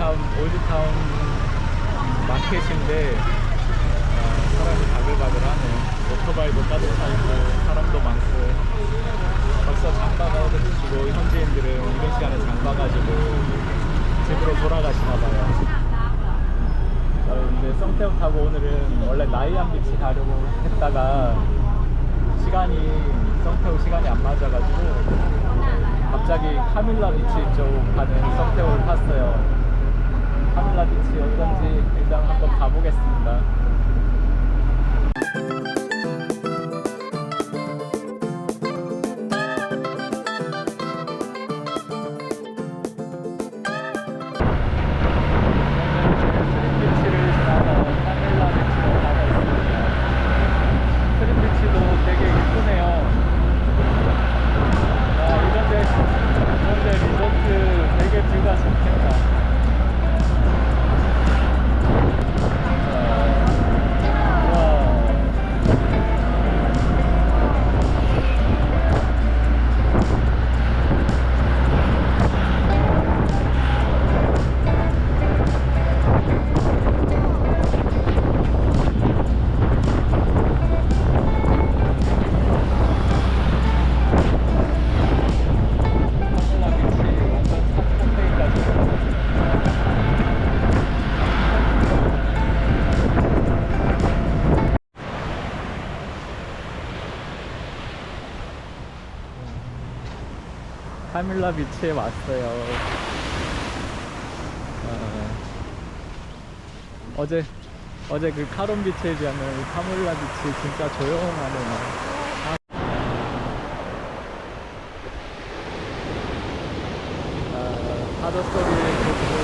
올드타운 올드타운 마켓인데 아, 사람이 바글바글하네. 오토바이도 따뜻하고 사람도 많고 벌써 장바가 오르시고 현지인들은 이런 시간에 장바가지고 집으로 돌아가시나 봐요. 저 근데 성태역 타고 오늘은 원래 나이안 비치 가려고 했다가 시간이 성태역 시간이 안 맞아가지고 갑자기 카밀라 비치 쪽 가는 성태역을 탔어요. 카밀라 비치 어떤지 일단 한번 가보겠습니다. 카밀라 비치에 왔어요. 어, 어제 어제 그 카론 비치에 비하면 이 카밀라 비치 진짜 조용하네요. 아, 파도 소리를 듣고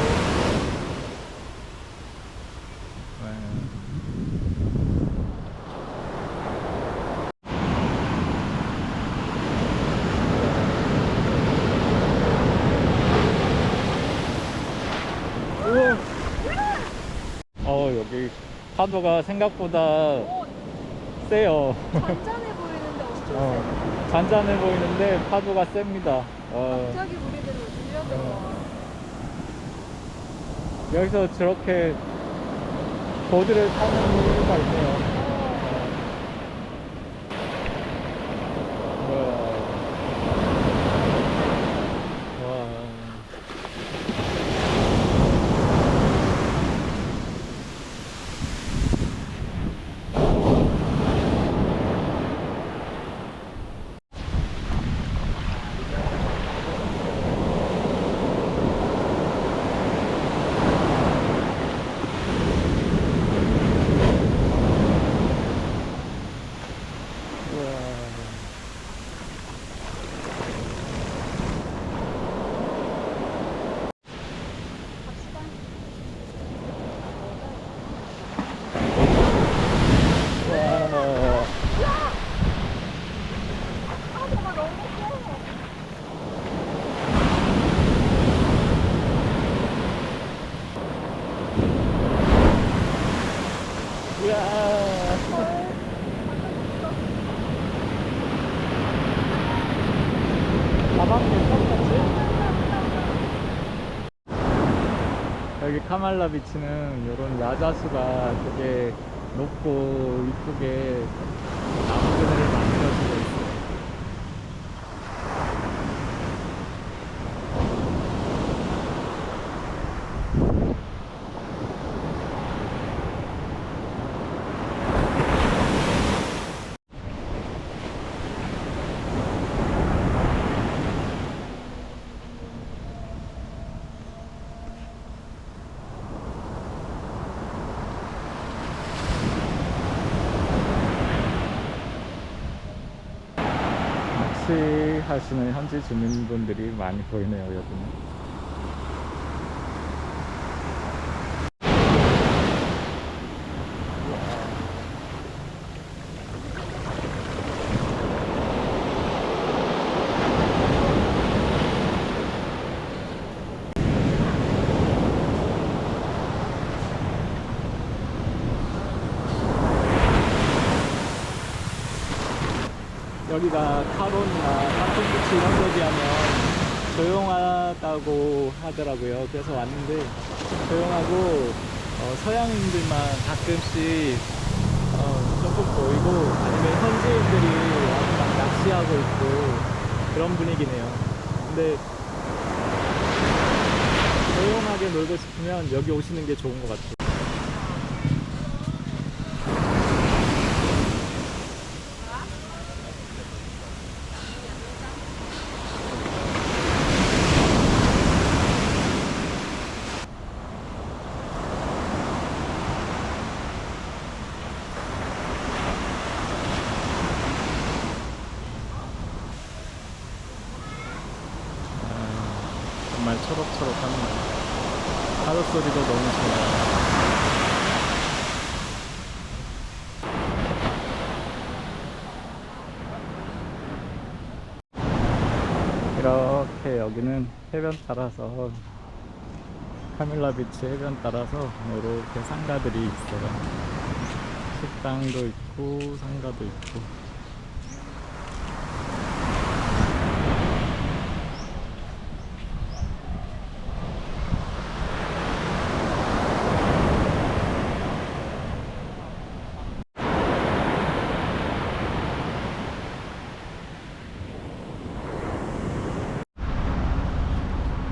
우와. 어 여기 파도가 생각보다 세요. 잔잔해 보이는데 엄청 어, 잔잔해 보이는데 파도가 셉니다. 어, 갑자기 우리들을 들려들어. 여기서 저렇게 보드를 타는 이유가 있네요. 와. 와. 우와. 와. 여기 카말라 비치는 이런 야자수가 되게 높고 이쁘게 나무 그늘을 만들어주고 있어요. 낚시하시는 현지 주민분들이 많이 보이네요, 여기는. 여기가 비하면 조용하다고 하더라고요. 그래서 왔는데 조용하고 어, 서양인들만 가끔씩 어, 조금 보이고 아니면 현지인들이 와서 막 낚시하고 있고 그런 분위기네요. 근데 조용하게 놀고 싶으면 여기 오시는 게 좋은 것 같아요. 아, 정말 초록초록합니다. 파도 소리도 너무 좋아요. 이렇게 여기는 해변 따라서 카밀라 비치 해변 따라서 이렇게 상가들이 있어요. 식당도 있고 상가도 있고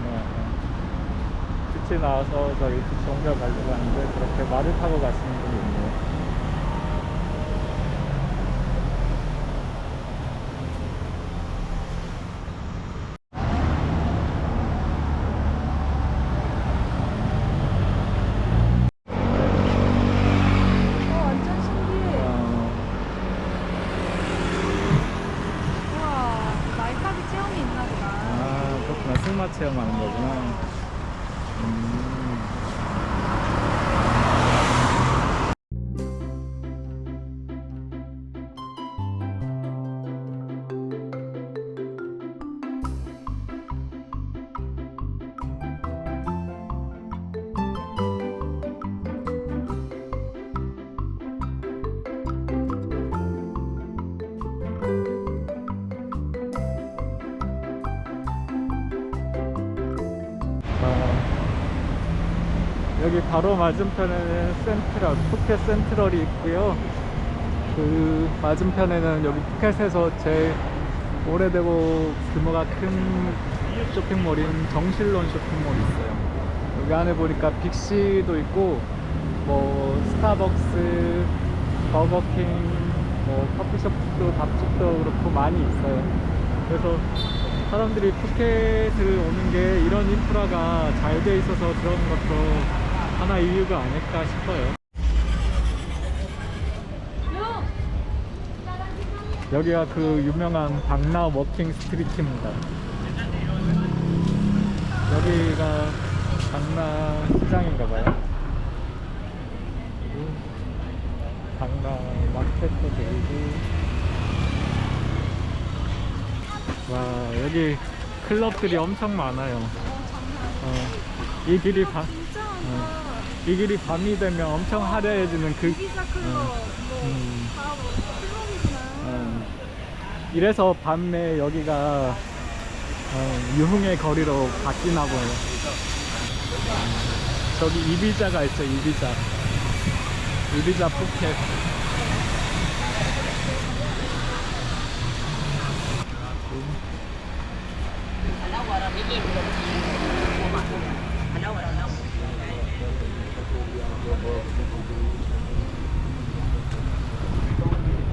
네. 빛이 저기 빛 정자 가려고 하는데 그렇게 말을 타고 가시는 분이 있네요. 어, 완전 신기해. 어, 우와, 말타기 체험이 있나 보다. 아 그렇구나 승마 체험하는 거구나. 음. 바로 맞은편에는 센트럴, 푸켓 센트럴이 있고요. 그 맞은편에는 여기 푸켓에서 제일 오래되고 규모가 큰 쇼핑몰인 정실론 쇼핑몰이 있어요. 여기 안에 보니까 빅시도 있고, 뭐 스타벅스, 버거킹, 뭐 커피숍도 밥집도 그렇고 많이 있어요. 그래서 사람들이 푸켓을 오는 게 이런 인프라가 잘 돼 있어서 그런 것도 하나 이유가 아닐까 싶어요. 여기가 그 유명한 박나 워킹 스트리트입니다. 여기가 박나 시장인가 봐요. 그리고 박나 마켓도 보이고 와 여기 클럽들이 엄청 많아요. 어, 이 길이 많다. 이 길이 밤이 되면 엄청 화려해지는 그 이기사 클럽, 뭐, 음. 다 뭐, 클럽이구나. 어, 이래서 밤에 여기가 어, 유흥의 거리로 바뀌나 봐요. 저기 이비자가 있죠, 이비자. 이비자 푸켓.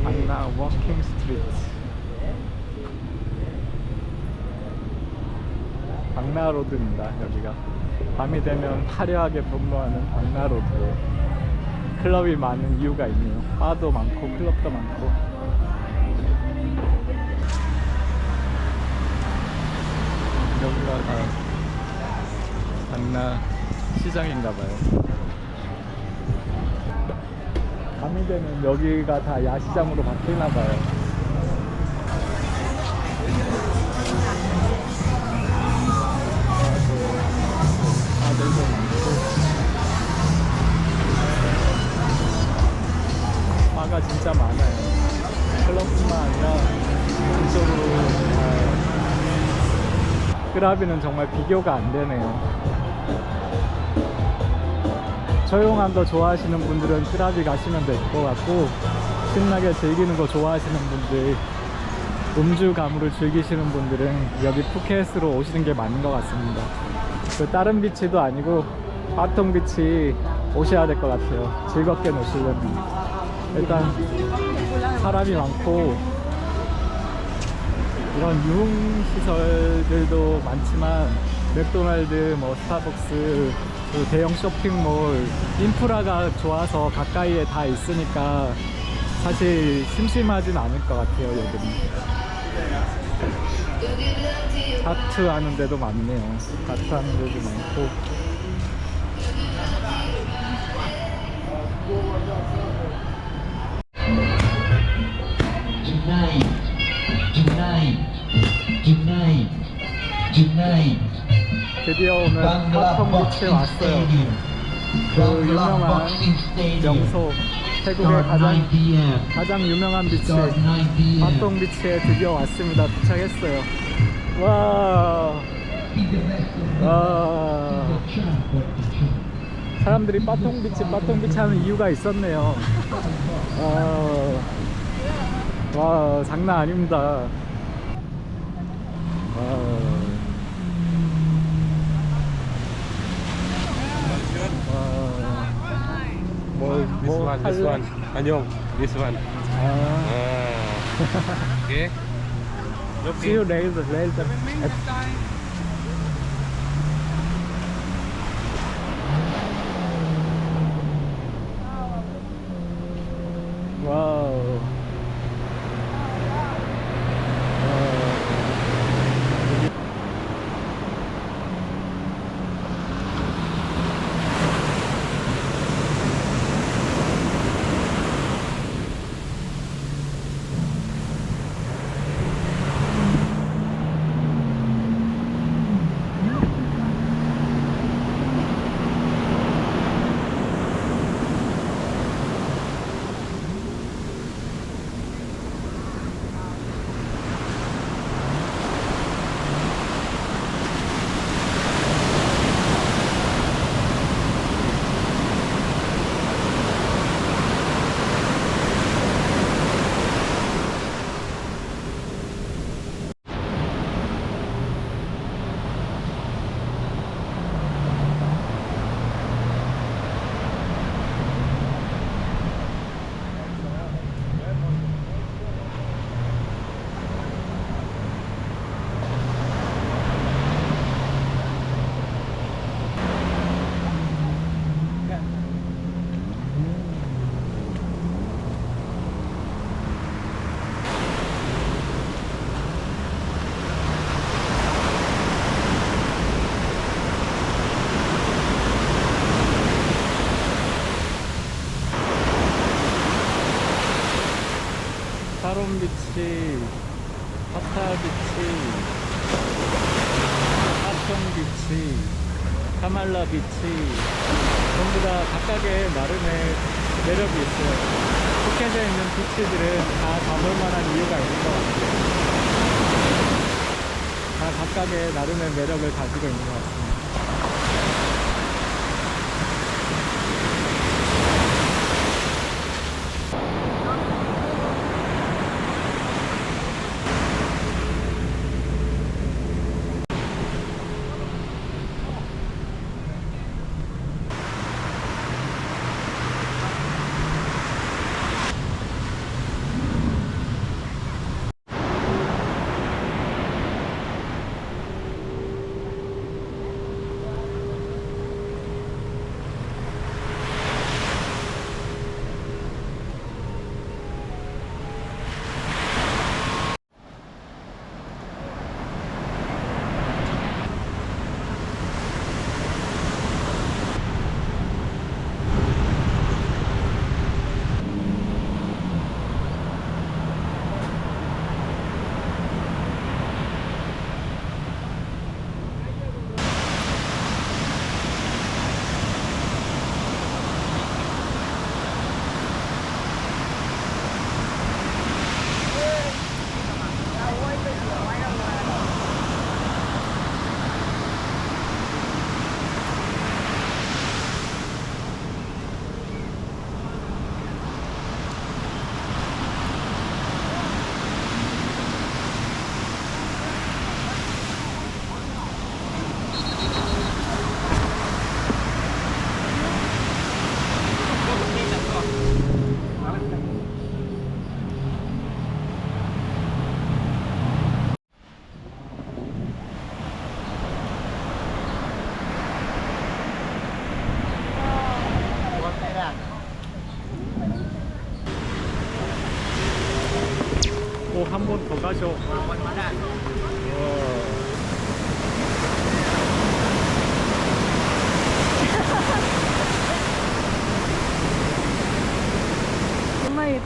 안나 워킹 스트리트. 박나로드입니다, 여기가. 밤이 되면 화려하게 변모하는 박나로드에 클럽이 많은 이유가 있네요. 바도 많고, 클럽도 많고. 여기가 다 박나 시장인가봐요. 밤이 되면 여기가 다 야시장으로 바뀌나 봐요. 다들도 많고 바가 진짜 많아요. 클럽뿐만 아니라 이쪽으로 다 크라비는 정말 비교가 안 되네요. 조용한 거 좋아하시는 분들은 크라비 가시면 될 것 같고 신나게 즐기는 거 좋아하시는 분들 음주 가무를 즐기시는 분들은 여기 푸켓으로 오시는 게 맞는 것 같습니다. 그 다른 비치도 아니고 바통 비치 오셔야 될 것 같아요. 즐겁게 노시려면 일단 사람이 많고 이런 유흥 시설들도 많지만 맥도날드, 뭐 스타벅스, 그리고 대형 쇼핑몰 인프라가 좋아서 가까이에 다 있으니까 사실 심심하진 않을 것 같아요 여기는. 하트 하는 데도 많네요. 하트 하는 데도 많고. Tonight, tonight, tonight, tonight. 드디어 오늘 Bangla 파통 비치에 Boxing 왔어요. 그 유명한. 명소, 태국의 Start 9 가장. 가장 유명한 비치 Start 9 p.m. 파통 비치에 드디어 왔습니다. 도착했어요. 와, 와. 사람들이 빠통 비치, 빠통 비치 하는 이유가 있었네요. 와, 와 장난 아닙니다. this one, this one. Tanjong, this one. Ah. Ah. okay. Look See you guys later. 사롬 비치, 파타 비치, 하통 비치, 카말라 비치 전부 다 각각의 나름의 매력이 있어요. 푸켓에 있는 비치들은 다 가볼 만한 이유가 있는 것 같아요. 다 각각의 나름의 매력을 가지고 있는 것 같습니다.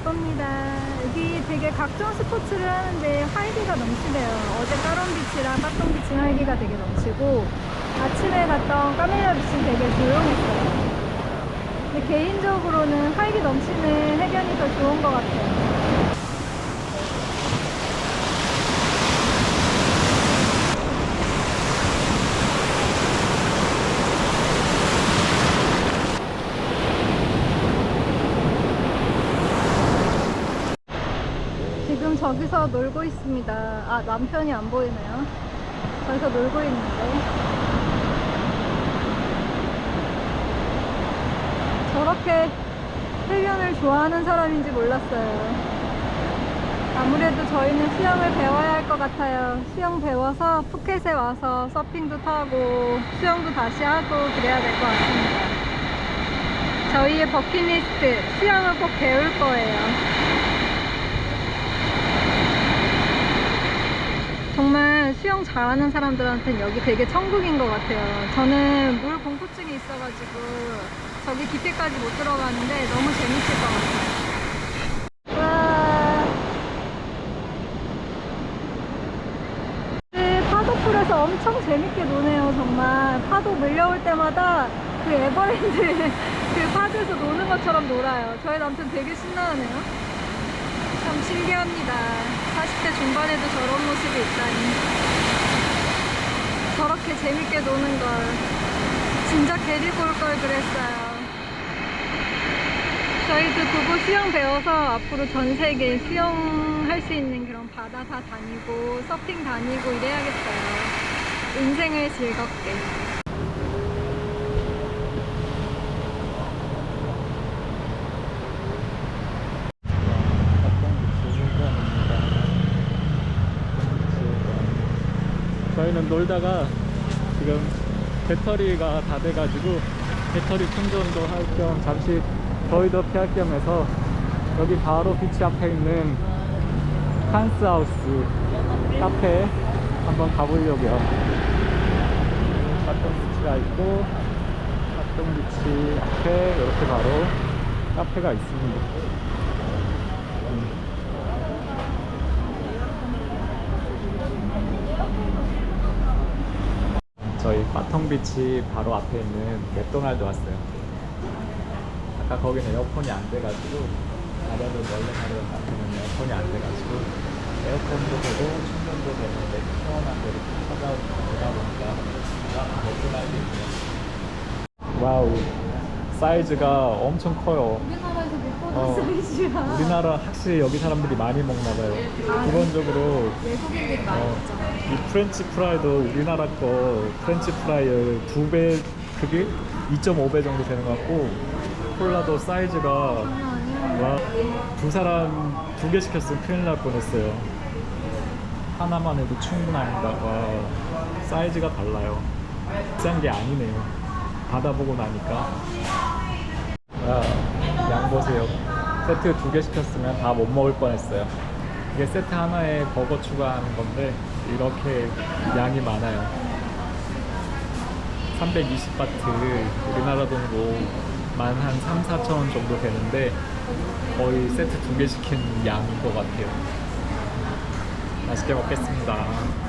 예쁩니다. 여기 되게 각종 스포츠를 하는데 활기가 넘치네요. 어제 까론 비치랑 빠똥 비치 활기가 되게 넘치고 아침에 갔던 까멜라 비치는 되게 조용했어요. 근데 개인적으로는 활기 넘치는 해변이 더 좋은 것 같아요. 지금 저기서 놀고 있습니다. 아, 남편이 안 보이네요. 저기서 놀고 있는데. 저렇게 해변을 좋아하는 사람인지 몰랐어요. 아무래도 저희는 수영을 배워야 할 것 같아요. 수영 배워서 푸켓에 와서 서핑도 타고 수영도 다시 하고 그래야 될 것 같습니다. 저희의 버킷리스트, 수영을 꼭 배울 거예요. 정말 수영 잘하는 사람들한테는 여기 되게 천국인 것 같아요. 저는 물 공포증이 있어가지고 저기 깊이까지 못 들어가는데 너무 재밌을 것 같아요. 와. 네, 파도풀에서 엄청 재밌게 노네요, 정말. 파도 밀려올 때마다 그 에버랜드 그 파도에서 노는 것처럼 놀아요. 저희 남편 되게 신나하네요. 참 신기합니다. 40대 중반에도 저런 모습이 있다니. 저렇게 재밌게 노는 걸 진짜 데리고 올 걸 그랬어요. 저희도 그거 수영 배워서 앞으로 전 세계 수영할 수 있는 그런 바다 다 다니고 서핑 다니고 이래야겠어요. 인생을 즐겁게. 저희는 놀다가 지금 배터리가 다 돼가지고 배터리 충전도 할 겸 잠시 더위도 피할 겸 해서 여기 바로 비치 앞에 있는 칸스하우스 카페에 한번 가보려고요. 사똥 비치가 있고 사똥 비치 앞에 이렇게 바로 카페가 있습니다. 음. 바통비치 바로 앞에 있는 맥도날드 왔어요. 아까 거기는 에어컨이 안 돼가지고 가려던 원래 가려던 카페는 에어컨이 안 돼가지고 에어컨도 되고 충전도 되는데 시원한 데를 찾아오다 보니까 맥도날드. 와우 사이즈가 엄청 커요. 어. 우리나라 확실히 여기 사람들이 많이 먹나 봐요. 기본적으로 외국인들이 많이 어, 먹죠. 이 프렌치 프라이도 우리나라 거 프렌치 프라이의 두배 크기? 2.5배 정도 되는 것 같고 콜라도 사이즈가 와, 두 사람 두 개 시켰으면 큰일 날 뻔했어요. 하나만 해도 충분합니다. 와, 사이즈가 달라요. 비싼 게 아니네요. 받아보고 나니까. 야, 양 보세요. 세트 두 개 시켰으면 다 못 먹을 뻔했어요. 이게 세트 하나에 버거 추가하는 건데 이렇게 양이 많아요. 320바트 우리나라 돈으로 만 한 3, 4천 원 정도 되는데 거의 세트 두 개 시킨 양인 것 같아요. 맛있게 먹겠습니다.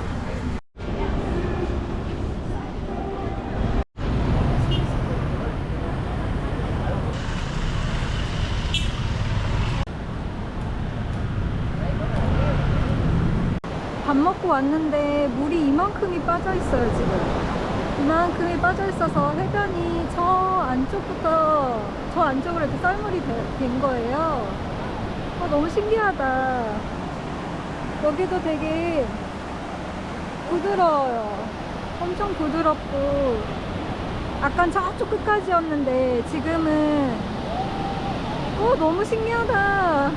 왔는데 물이 이만큼이 빠져 있어요 지금. 이만큼이 빠져 있어서 해변이 저 안쪽부터 저 안쪽으로 이렇게 썰물이 되- 된 거예요. 어, 너무 신기하다. 여기도 되게 부드러워요. 엄청 부드럽고. 아깐 저쪽 끝까지였는데 지금은 어 너무 신기하다.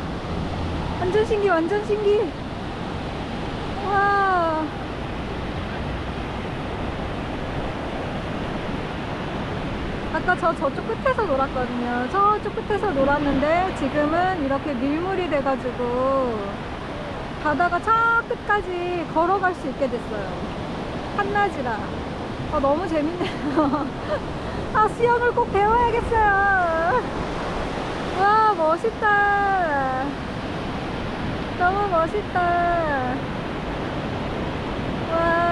완전 신기 완전 신기. 와. 아까 저 저쪽 끝에서 놀았거든요. 저쪽 끝에서 놀았는데 지금은 이렇게 밀물이 돼가지고 바다가 저 끝까지 걸어갈 수 있게 됐어요. 한낮이라. 아, 너무 재밌네요. 아, 수영을 꼭 배워야겠어요. 와, 멋있다. 너무 멋있다. 와.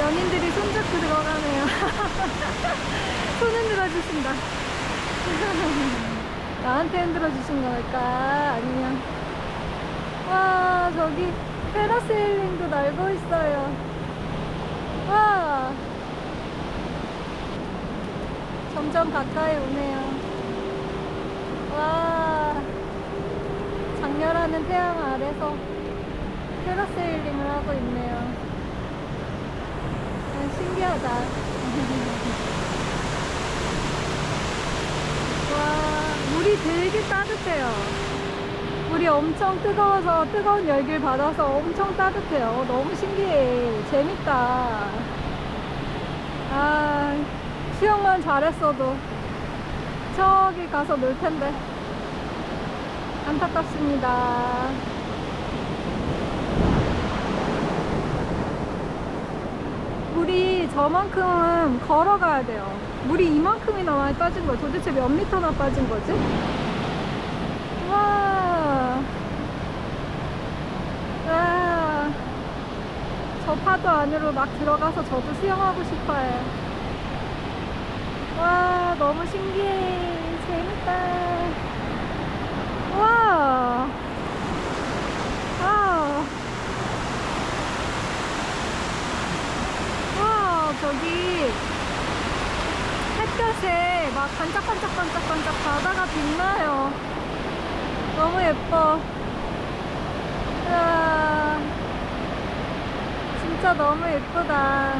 연인들이 손잡고 들어가네요. 손 흔들어 주신다. 나한테 흔들어 주신 걸까? 아니면 와 저기 페라세일링도 날고 있어요. 와 점점 가까이 오네요. 와 장렬하는 태양 아래서 페라세일링을 하고 있네요. 아, 신기하다. 와, 물이 되게 따뜻해요. 물이 엄청 뜨거워서 뜨거운 열기를 받아서 엄청 따뜻해요. 어, 너무 신기해. 재밌다. 아, 수영만 잘했어도 저기 가서 놀 텐데. 안타깝습니다. 물이 저만큼 걸어가야 돼요. 물이 이만큼이나 많이 빠진 거야. 도대체 몇 미터나 빠진 거지? 와. 와. 저 파도 안으로 막 들어가서 저도 수영하고 싶어요. 와, 너무 신기해. 재밌다. 와. 아. 와, 저기 햇볕에 막 반짝반짝반짝반짝 바다가 빛나요. 너무 예뻐. 이야, 진짜 너무 예쁘다.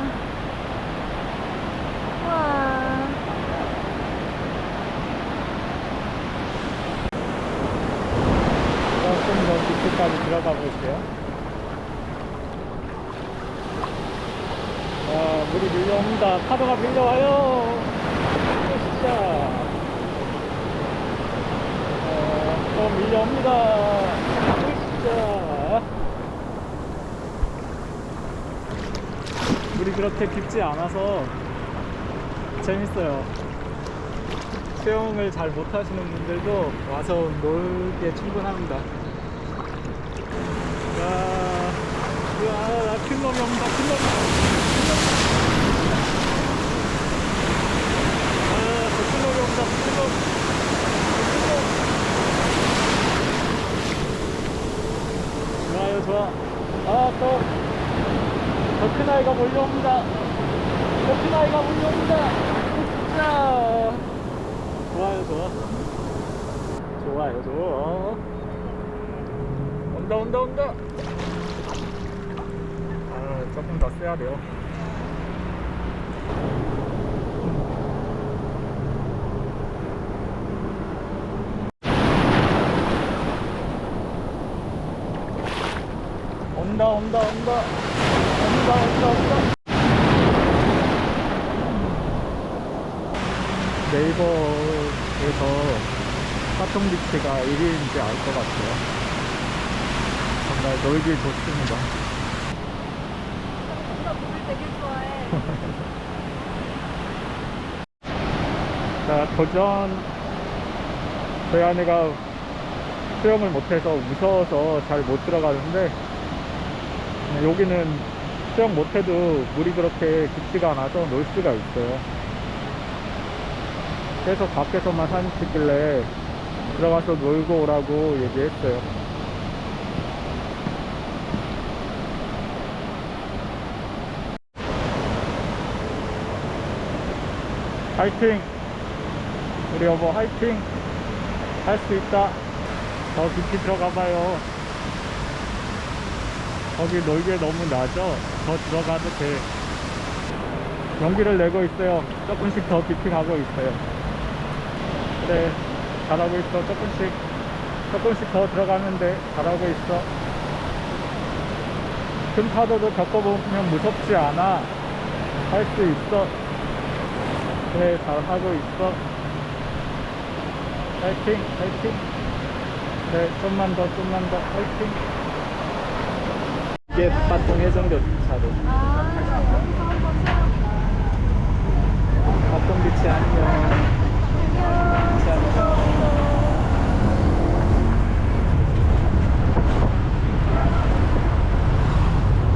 와. 조금 더 깊이까지 들어가 볼게요. 아, 물이 밀려옵니다. 파도가 밀려와요. 진짜. 어, 또 밀려옵니다. 진짜. 물이 그렇게 깊지 않아서 재밌어요. 수영을 잘 못하시는 분들도 와서 놀기에 충분합니다. 야, 야, 큰 놈이 온다, 큰 놈이. 아, 저큰 놈이 온다, 큰 놈. 큰 놈. 좋아요, 좋아. 아, 또, 아이가 몰려옵니다. 아이가 몰려옵니다. 진짜. 좋아요, 좋아. 좋아요, 좋아. 온다, 온다, 온다. 아, 조금 더 세야 돼요. 온다, 온다, 온다. 네이버에서 사통비치가 1위인지 알 것 같아요. 정말 놀기 좋습니다. 자, 도전. 저희 아내가 수영을 못해서 무서워서 잘 못 들어가는데, 네, 여기는 수영 못해도 물이 그렇게 깊지가 않아서 놀 수가 있어요. 계속 밖에서만 사진 찍길래 들어가서 놀고 오라고 얘기했어요. 화이팅! 우리 여보 화이팅! 할 수 있다. 더 깊이 들어가 봐요. 거기 놀기에 너무 나죠? 더 들어가도 돼. 용기를 내고 있어요. 조금씩 더 깊이 가고 있어요. 그래, 잘하고 있어. 조금씩, 조금씩 더 들어가면 돼. 잘하고 있어. 큰 파도도 겪어보면 무섭지 않아. 할 수 있어. 그래, 잘하고 있어. 파이팅, 파이팅. 네, 좀만 더, 좀만 더, 파이팅. 이게 빠통 해전교 차로. 한번 체험. 빠통 비치 안녕. 안녕.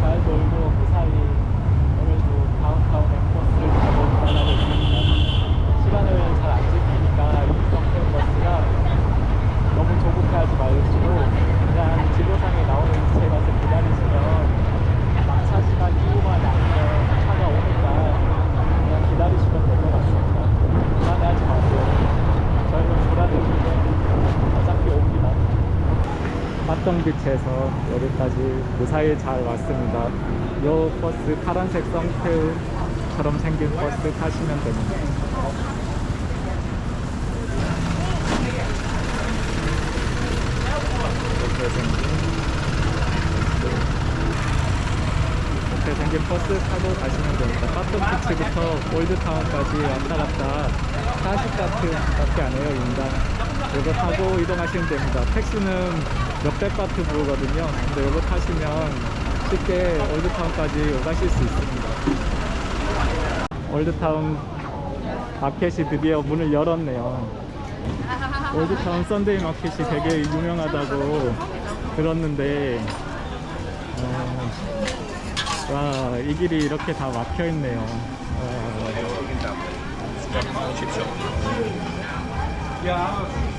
잘 놀고 그 사이 오늘도 다운타운 엑버스를 타고 떠나고 있습니다. 시간을 잘 안 지키니까 이성태 버스가 너무 조급해하지 마시고 그냥 지도상에 나오는 위치에 가서 기다리시면 막차 시간 이후만 아니면 차가 오니까 그냥 기다리시면 될 것 같습니다. 불안해하지 마세요. 저희는 불안해지면 어차피 옵니다. 빠똥비치에서 여기까지 무사히 잘 왔습니다. 요 버스 파란색 성태우처럼 생긴 버스 타시면 됩니다. 이렇게 생긴 이렇게 생긴 버스 타고 가시면 됩니다. 빠똥비치부터 올드타운까지 왔다 갔다 40바트밖에 안 해요, 인당. 이거 타고 이동하시면 됩니다. 택시는 몇백 바트 부르거든요. 근데 이거 타시면 쉽게 올드타운까지 오가실 수 있습니다. 올드타운 마켓이 드디어 문을 열었네요. 올드타운 썬데이 마켓이 되게 유명하다고 들었는데, 어, 와, 이 길이 이렇게 다 막혀 있네요. 어, All